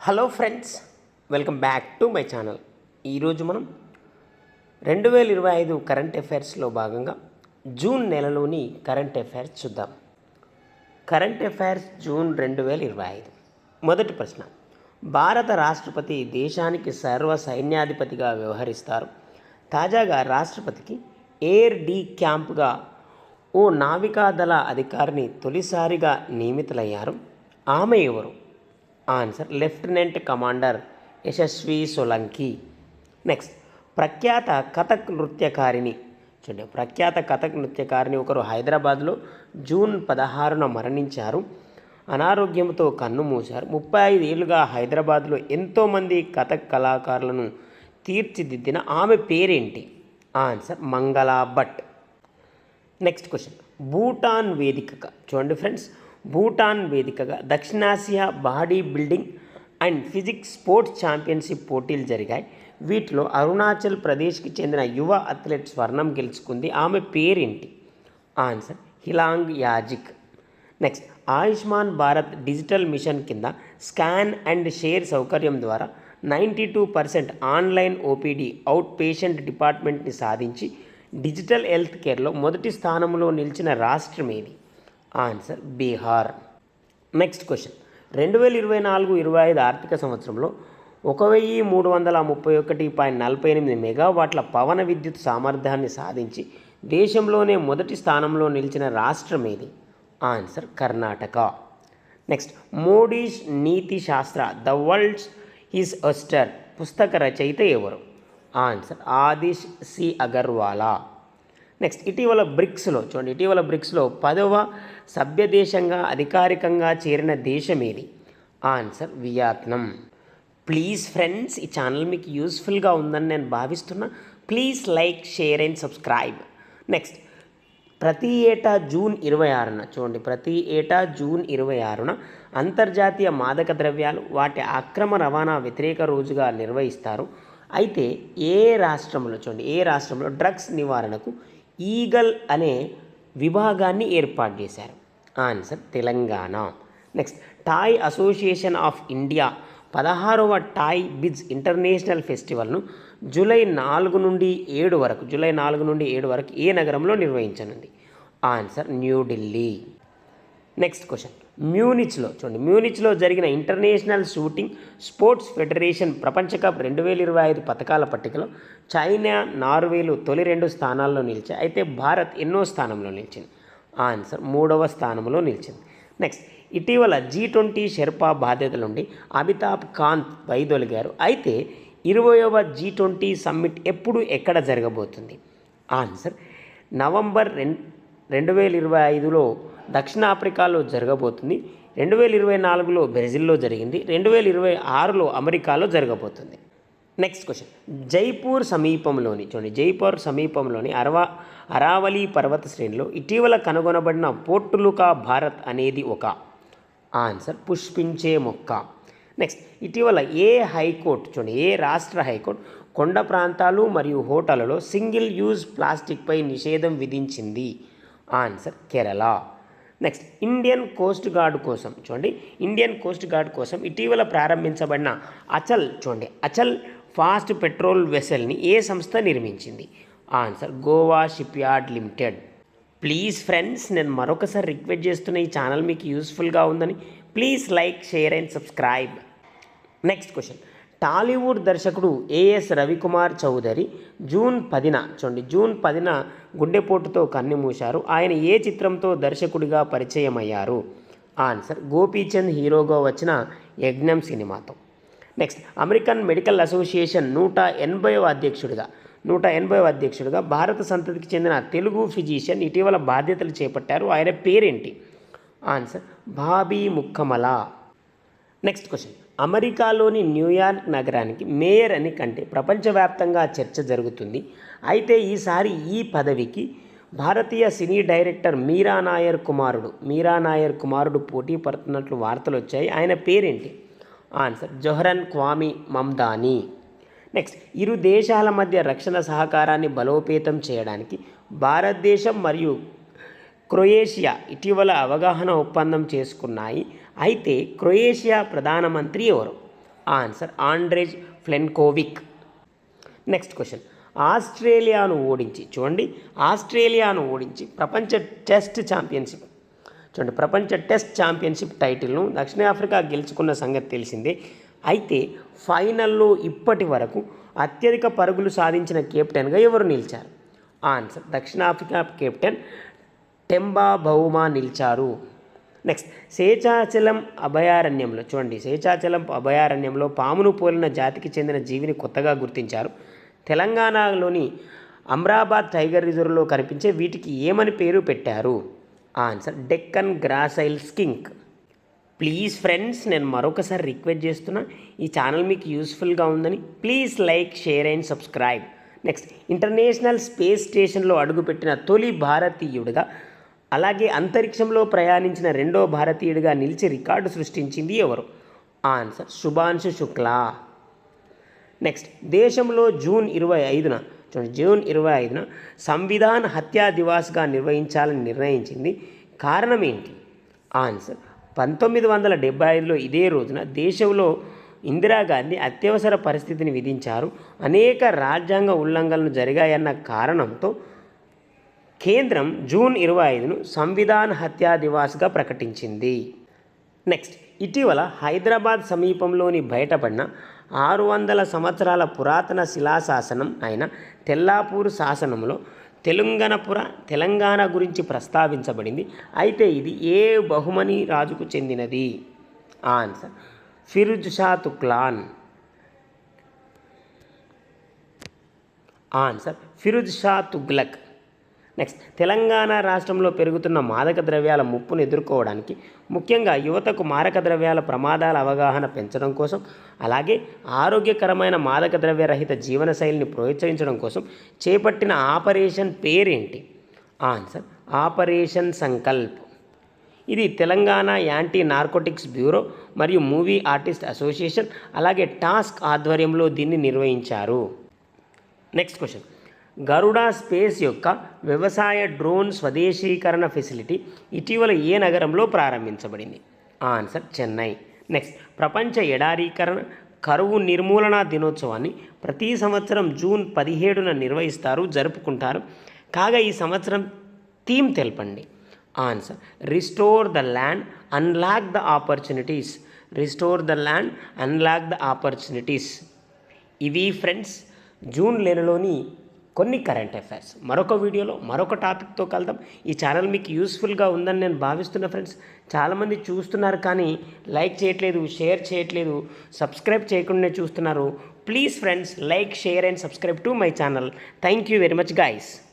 Hello friends welcome back to my channel. ఈరోజు మనం రెండు వేల ఇరవై ఐదు కరెంట్ అఫైర్స్లో భాగంగా జూన్ నెలలోని కరెంట్ అఫైర్స్ చూద్దాం. కరెంట్ అఫైర్స్ జూన్ రెండు వేల ఇరవై ఐదు. మొదటి ప్రశ్న భారత రాష్ట్రపతి దేశానికి సర్వ సైన్యాధిపతిగా వ్యవహరిస్తారు. తాజాగా రాష్ట్రపతికి ఎయిర్ డి క్యాంప్గా ఓ నావికాదళ అధికారిని తొలిసారిగా నియమితులయ్యారు. ఆమె ఎవరు? Answer lieutenant commander Yashasvi Solanki. Next ప్రఖ్యాత కథక్ నృత్యకారిణి. చూడండి ప్రఖ్యాత కథక్ నృత్యకారిణి ఒకరు హైదరాబాద్లో జూన్ పదహారున మరణించారు. అనారోగ్యంతో కన్ను మూశారు. ముప్పై ఐదు ఏళ్ళుగా హైదరాబాద్లో ఎంతోమంది కథక్ కళాకారులను తీర్చిదిద్దిన ఆమె పేరేంటి? Answer Mangala Bhatt. Next question Bhutan వేదికగా. చూడండి ఫ్రెండ్స్ భూటాన్ వేదికగా దక్షిణాసియా body building and physics sports championship పోటీలు జరిగాయి. వీటిలో అరుణాచల్ ప్రదేశ్కి చెందిన యువ అథ్లెట్ స్వర్ణం గెలుచుకుంది. ఆమె పేరేంటి? Answer Hilang Yajik. Next Ayushman Bharat digital mission కింద స్కాన్ అండ్ షేర్ సౌకర్యం ద్వారా ninety two percent online OPD out patient డిపార్ట్మెంట్ని సాధించి డిజిటల్ హెల్త్ కేర్లో మొదటి స్థానంలో నిలిచిన రాష్ట్రం ఏది? ఆన్సర్ బీహార్. Next question. రెండు వేల ఇరవై నాలుగు ఇరవై ఐదు ఆర్థిక సంవత్సరంలో ఒక వెయ్యి మూడు వందల ముప్పై ఒకటి పాయింట్ నలభై ఎనిమిది మెగావాట్ల పవన విద్యుత్ సామర్థ్యాన్ని సాధించి దేశంలోనే మొదటి స్థానంలో నిలిచిన రాష్ట్రం ఏది? ఆన్సర్ కర్ణాటక. నెక్స్ట్ మోడీస్ నీతి శాస్త్ర ద వరల్డ్స్ హిస్ అస్టర్ పుస్తక రచయిత ఎవరు? Answer Adish C Agarwala. Next ఇటీవల బ్రిక్స్లో చూడండి ఇటీవల బ్రిక్స్లో పదవ సభ్య దేశంగా అధికారికంగా చేరిన దేశం ఏది? Answer Vietnam. ప్లీజ్ ఫ్రెండ్స్ ఈ ఛానల్ మీకు యూస్ఫుల్గా ఉందని నేను భావిస్తున్నా. Please like share and subscribe. Next ప్రతి ఏటా జూన్ ఇరవై ఆరున చూడండి ప్రతి ఏటా జూన్ ఇరవై ఆరున అంతర్జాతీయ మాదక ద్రవ్యాలు వాటి అక్రమ రవాణా వ్యతిరేక రోజుగా నిర్వహిస్తారు. అయితే ఏ రాష్ట్రంలో చూడండి ఏ రాష్ట్రంలో డ్రగ్స్ నివారణకు ఈగల్ అనే విభాగాన్ని ఏర్పాటు చేశారు. Answer Telangana. Next toy association of India పదహారవ టాయ్ బిజ్ ఇంటర్నేషనల్ ఫెస్టివల్ను జూలై నాలుగు నుండి ఏడు వరకు జూలై నాలుగు నుండి ఏడు వరకు ఏ నగరంలో నిర్వహించనుంది? Answer New Delhi next question. మ్యూనిచ్లో చూడండి మ్యూనిచ్లో జరిగిన ఇంటర్నేషనల్ షూటింగ్ స్పోర్ట్స్ ఫెడరేషన్ ప్రపంచ కప్ రెండు వేల ఇరవై ఐదు పథకాల పట్టికలో చైనా నార్వేలు తొలి రెండు స్థానాల్లో నిలిచాయి. అయితే భారత్ ఎన్నో స్థానంలో నిలిచింది? ఆన్సర్ మూడవ స్థానంలో నిలిచింది. నెక్స్ట్ ఇటీవల జీ ట్వంటీ షెర్పా బాధ్యతల నుండి అమితాబ్ కాంత్ వైదొలిగారు. అయితే ఇరవయవ జీ ట్వంటీ సమ్మిట్ ఎప్పుడు ఎక్కడ జరగబోతుంది? ఆన్సర్ నవంబర్ రెండు రెండు వేల ఇరవై ఐదులో దక్షిణాఫ్రికాలో జరగబోతుంది. రెండు వేల ఇరవై నాలుగులో బ్రెజిల్లో జరిగింది. రెండు వేల ఇరవై ఆరులో అమెరికాలో జరగబోతుంది. నెక్స్ట్ క్వశ్చన్ జైపూర్ సమీపంలోని చూడండి జైపూర్ సమీపంలోని అరవా అరావలి పర్వత శ్రేణిలో ఇటీవల కనుగొనబడిన పోర్టులుకా భారత్ అనేది ఒక ఆన్సర్. పుష్పించే మొక్క. నెక్స్ట్ ఇటీవల ఏ హైకోర్టు చూడండి ఏ రాష్ట్ర హైకోర్టు కొండ ప్రాంతాలు మరియు హోటళ్ళలో సింగిల్ యూజ్ ప్లాస్టిక్పై నిషేధం విధించింది? Answer Kerala. Next Indian coast guard కోసం. చూడండి ఇండియన్ కోస్ట్ గార్డ్ కోసం ఇటీవల ప్రారంభించబడిన అచల్ చూడండి అచల్ ఫాస్ట్ పెట్రోల్ వెసల్ని ఏ సంస్థ నిర్మించింది? Answer Goa shipyard limited please friends నేను మరొకసారి రిక్వెస్ట్ చేస్తున్న ఈ ఛానల్ మీకు యూస్ఫుల్గా ఉందని. Please like share and subscribe next question Tollywood దర్శకుడు ఏఎస్ రవికుమార్ చౌదరి జూన్ పదిన చూడండి జూన్ పదిన గుండెపోటుతో కన్నుమూశారు. ఆయన ఏ చిత్రంతో దర్శకుడిగా పరిచయం అయ్యారు ఆన్సర్ గోపీచంద్ హీరోగా వచ్చిన యజ్ఞం సినిమాతో. నెక్స్ట్ అమెరికన్ మెడికల్ అసోసియేషన్ నూట ఎనభైవ అధ్యక్షుడిగా నూట ఎనభైవ అధ్యక్షుడిగా భారత సంతతికి చెందిన తెలుగు ఫిజీషియన్ ఇటీవల బాధ్యతలు చేపట్టారు. ఆయన పేరేంటి? Answer Bobby Mukkamala. Next question. అమెరికాలోని న్యూయార్క్ నగరానికి మేయర్ అని కంటే ప్రపంచవ్యాప్తంగా చర్చ జరుగుతుంది. అయితే ఈసారి ఈ పదవికి భారతీయ సినీ డైరెక్టర్ మీరా నాయర్ కుమారుడు మీరా నాయర్ కుమారుడు పోటీ పడుతున్నట్లు వార్తలు వచ్చాయి. ఆయన పేరేంటి? Answer Zohran Kwame Mamdani. Next ఇరు దేశాల మధ్య రక్షణ సహకారాన్ని బలోపేతం చేయడానికి భారతదేశం మరియు క్రొయేషియా ఇటీవల అవగాహన ఒప్పందం చేసుకున్నాయి. అయితే క్రొయేషియా ప్రధానమంత్రి ఎవరు? Answer Andrej Plenkovic. Next question. ఆస్ట్రేలియాను ఓడించి చూడండి ఆస్ట్రేలియాను ఓడించి ప్రపంచ టెస్ట్ ఛాంపియన్షిప్. చూడండి ప్రపంచ టెస్ట్ ఛాంపియన్షిప్ టైటిల్ను దక్షిణాఫ్రికా గెలుచుకున్న సంగతి తెలిసిందే. అయితే ఫైనల్లో ఇప్పటి వరకు అత్యధిక పరుగులు సాధించిన కెప్టెన్గా ఎవరు నిలిచారు? ఆన్సర్ దక్షిణాఫ్రికా కెప్టెన్ టెంబా బౌమా నిలిచారు. నెక్స్ట్ శేషాచలం అభయారణ్యంలో చూడండి శేషాచలం అభయారణ్యంలో పామును పోలిన జాతికి చెందిన జీవిని కొత్తగా గుర్తించారు. తెలంగాణలోని అమ్రాబాద్ టైగర్ రిజర్వ్లో కనిపించే వీటికి ఏమని పేరు పెట్టారు? Answer Deccan gracile skink. Please friends నేను మరొకసారి రిక్వెస్ట్ చేస్తున్నా ఈ ఛానల్ మీకు యూస్ఫుల్గా ఉందని please like share and subscribe. Next international space స్టేషన్లో అడుగుపెట్టిన తొలి భారతీయుడిగా అలాగే అంతరిక్షంలో ప్రయాణించిన రెండో భారతీయుడిగా నిలిచి రికార్డు సృష్టించింది ఎవరు? ఆన్సర్ శుభాంశు శుక్లా. నెక్స్ట్ దేశంలో జూన్ ఇరవై ఐదున చూడండి జూన్ ఇరవై ఐదున సంవిధాన్ హత్యా దివాస్గా నిర్వహించాలని నిర్ణయించింది కారణం ఏంటి? ఆన్సర్ పంతొమ్మిది వందల డెబ్బై ఐదులో ఇదే రోజున దేశంలో ఇందిరాగాంధీ అత్యవసర పరిస్థితిని విధించారు. అనేక రాజ్యాంగ ఉల్లంఘనలు జరిగాయన్న కారణంతో కేంద్రం జూన్ ఇరవై ఐదును సంవిధాన్ హత్యా దివాస్గా ప్రకటించింది. నెక్స్ట్ ఇటీవల హైదరాబాద్ సమీపంలోని బయటపడిన ఆరు వందల సంవత్సరాల పురాతన శిలాశాసనం అయిన తెల్లాపూర్ శాసనంలో తెలంగాణపుర తెలంగాణ గురించి ప్రస్తావించబడింది. అయితే ఇది ఏ బహుమని రాజుకు చెందినది? Answer Firuz Shah Tuklan. Answer Firuz Shah Tughlaq. Next Telangana రాష్ట్రంలో పెరుగుతున్న మాదక ద్రవ్యాల ముప్పును ఎదుర్కోవడానికి ముఖ్యంగా యువతకు మారక ద్రవ్యాల ప్రమాదాల అవగాహన పెంచడం కోసం అలాగే ఆరోగ్యకరమైన మాదక ద్రవ్య రహిత జీవనశైలిని ప్రోత్సహించడం కోసం చేపట్టిన ఆపరేషన్ పేరేంటి? Answer operation Sankalp. ఇది తెలంగాణ యాంటీ నార్కోటిక్స్ బ్యూరో మరియు మూవీ ఆర్టిస్ట్ అసోసియేషన్ అలాగే టాస్క్ ఆధ్వర్యంలో దీన్ని నిర్వహించారు. నెక్స్ట్ క్వశ్చన్ గరుడా స్పేస్ యొక్క వ్యవసాయ డ్రోన్ స్వదేశీకరణ ఫెసిలిటీ ఇటీవల ఏ నగరంలో ప్రారంభించబడింది? ఆన్సర్ చెన్నై. నెక్స్ట్ ప్రపంచ ఎడారీకరణ కరువు నిర్మూలన దినోత్సవాన్ని ప్రతి సంవత్సరం జూన్ పదిహేడున నిర్వహిస్తారు జరుపుకుంటారు. కాగా ఈ సంవత్సరం థీమ్ తెలపండి? Answer restore the land unlock the opportunities. Restore the land unlock the opportunities. ఇవి ఫ్రెండ్స్ జూన్ నెలలోని కొన్ని కరెంట్ అఫైర్స్ మరొక వీడియోలో మరొక టాపిక్తో కలుద్దాం. ఈ ఛానల్ మీకు యూస్ఫుల్గా ఉందని నేను భావిస్తున్నా ఫ్రెండ్స్ చాలామంది చూస్తున్నారు కానీ లైక్ చేయట్లేదు షేర్ చేయట్లేదు సబ్స్క్రైబ్ చేయకుండానే చూస్తున్నారు. Please friends like share and subscribe to my channel thank you very much guys